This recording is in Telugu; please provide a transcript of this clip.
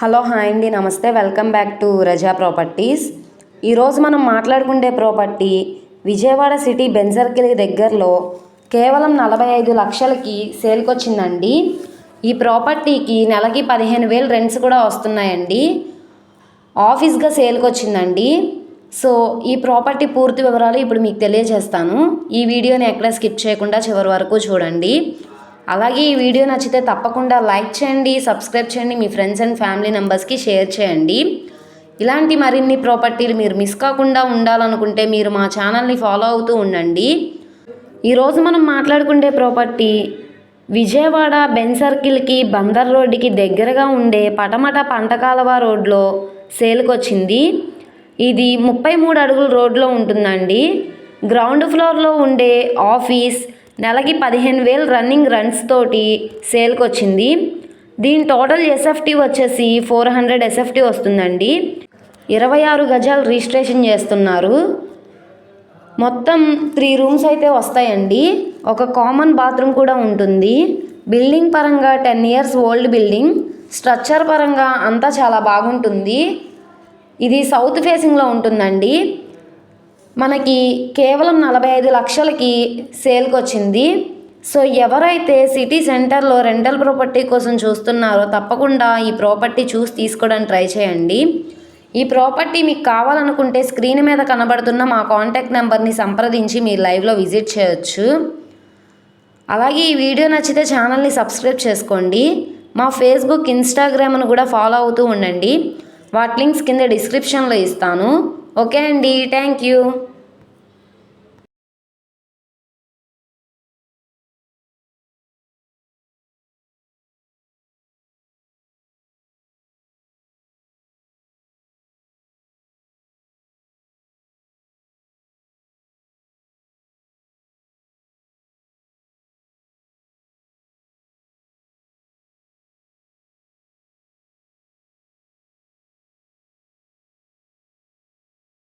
హలో హాయ్ అండి నమస్తే. Welcome back to Raza properties. ఈరోజు మనం మాట్లాడుకుండే ప్రాపర్టీ విజయవాడ సిటీ బెన్ దగ్గరలో కేవలం నలభై ఐదు లక్షలకి సేల్కి వచ్చిందండి ఈ ప్రాపర్టీకి నెలకి పదిహేను వేలు రెంట్స్ కూడా వస్తున్నాయండి. ఆఫీస్గా సేల్కి వచ్చిందండి సో ఈ ప్రాపర్టీ పూర్తి వివరాలు ఇప్పుడు మీకు తెలియజేస్తాను. ఈ వీడియోని ఎక్కడ స్కిప్ చేయకుండా చివరి వరకు చూడండి. అలాగే ఈ వీడియో నచ్చితే తప్పకుండా లైక్ చేయండి సబ్స్క్రైబ్ చేయండి మీ ఫ్రెండ్స్ అండ్ ఫ్యామిలీ మెంబర్స్కి షేర్ చేయండి. ఇలాంటి మరిన్ని ప్రాపర్టీలు మీరు మిస్ కాకుండా ఉండాలనుకుంటే మీరు మా ఛానల్ని ఫాలో అవుతూ ఉండండి. ఈరోజు మనం మాట్లాడుకుంటే ప్రాపర్టీ విజయవాడ బెన్ సర్కిల్కి బందర్ రోడ్డుకి దగ్గరగా ఉండే పటమట పంటకాలవ రోడ్లో సేల్కొచ్చింది. ఇది ముప్పై మూడు అడుగుల రోడ్లో ఉంటుందండి. గ్రౌండ్ ఫ్లోర్లో ఉండే ఆఫీస్ నెలకి పదిహేను వేలు రన్నింగ్ రన్స్ తోటి సేల్కి వచ్చింది దీని టోటల్ ఎస్ఎఫ్టీ వచ్చేసి ఫోర్ హండ్రెడ్ ఎస్ఎఫ్టీ వస్తుందండి. ఇరవై ఆరు గజాలు రిజిస్ట్రేషన్ చేస్తున్నారు. మొత్తం త్రీ రూమ్స్ అయితే వస్తాయండి. ఒక కామన్ బాత్రూమ్ కూడా ఉంటుంది. బిల్డింగ్ పరంగా ten years old building. Structure పరంగా అంతా చాలా బాగుంటుంది. ఇది సౌత్ ఫేసింగ్లో ఉంటుందండి. మనకి కేవలం నలభై ఐదు లక్షలకి సేల్కి వచ్చింది సో ఎవరైతే సిటీ సెంటర్లో రెంటల్ ప్రాపర్టీ కోసం చూస్తున్నారో తప్పకుండా ఈ ప్రాపర్టీ చూసి తీసుకోవడానికి ట్రై చేయండి. ఈ ప్రాపర్టీ మీకు కావాలనుకుంటే స్క్రీన్ మీద కనబడుతున్న మా కాంటాక్ట్ నెంబర్ని సంప్రదించి మీరు లైవ్లో విజిట్ చేయొచ్చు. అలాగే ఈ వీడియో నచ్చితే ఛానల్ని సబ్స్క్రైబ్ చేసుకోండి. మా ఫేస్బుక్ ఇన్స్టాగ్రామ్ను కూడా ఫాలో అవుతూ ఉండండి. వాటి లింక్స్ కింద డిస్క్రిప్షన్లో ఇస్తాను. ఓకే అండి థ్యాంక్ యూ